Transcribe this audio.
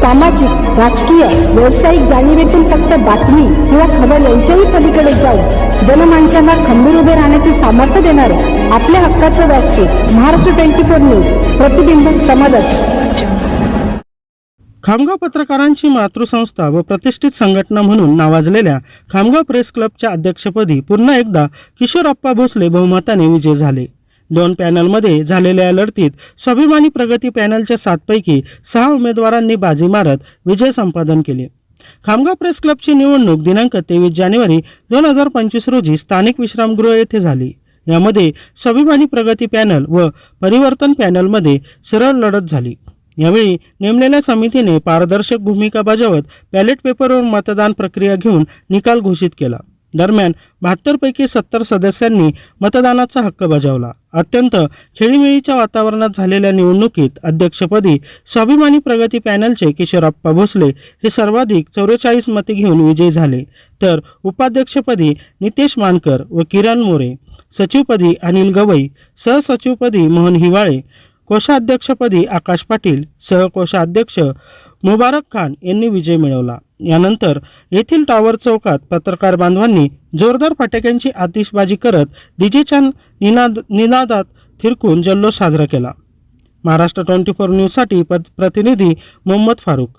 सामाजिक राजकीय व्यावसायिक जाणीवेतून फक्त बातमी किंवा खबर यांच्याही पलीकडे जाऊन जनमानसांना खंबीर उभे राहण्याचे सामर्थ्य देणारे आपल्या हक्काचं व्यासपीठ महाराष्ट्र ट्वेंटी फोर न्यूज प्रतिबिंब समाजात खामगाव पत्रकारांची मातृसंस्था व प्रतिष्ठित संघटना म्हणून नावाजलेल्या खामगाव प्रेस क्लबच्या अध्यक्षपदी पुन्हा एकदा किशोर अप्पा भोसले बहुमताने विजय झाले. दोन पॅनलमध्ये झालेल्या या लढतीत स्वाभिमानी प्रगती पॅनलच्या सातपैकी सहा उमेदवारांनी बाजी मारत विजय संपादन केले. खामगाव प्रेस क्लबची निवडणूक दिनांक तेवीस जानेवारी दोन हजार पंचवीस रोजी स्थानिक विश्रामगृह येथे झाली. यामध्ये स्वाभिमानी प्रगती पॅनल व परिवर्तन पॅनलमध्ये सरळ लढत झाली. यावेळी नेमलेल्या समितीने पारदर्शक भूमिका बजावत बॅलेट पेपरवर मतदान प्रक्रिया घेऊन निकाल घोषित केला. दरम्यान बहात्तरपैकी सत्तर सदस्यांनी मतदानाचा हक्क बजावला. अत्यंत खेळीमेळीच्या वातावरणात झालेल्या निवडणुकीत अध्यक्षपदी स्वाभिमानी प्रगती पॅनलचे किशोरप्पा भोसले हे सर्वाधिक चौवेचाळीस मते घेऊन विजयी झाले. तर उपाध्यक्षपदी नितेश मानकर व किरण मोरे सचिवपदी अनिल गवई सहसचिवपदी मोहन हिवाळे कोषाध्यक्षपदी आकाश पाटील सहकोषाध्यक्ष मुबारक खान यांनी विजय मिळवला. यानंतर येथील टॉवर चौकात पत्रकार बांधवांनी जोरदार फटाक्यांची आतिषबाजी करत डीजेच्या निनाद निनादात थिरकून जल्लोष साजरा केला. महाराष्ट्र ट्वेंटी फोर न्यूजसाठी प्रतिनिधी मोहम्मद फारूक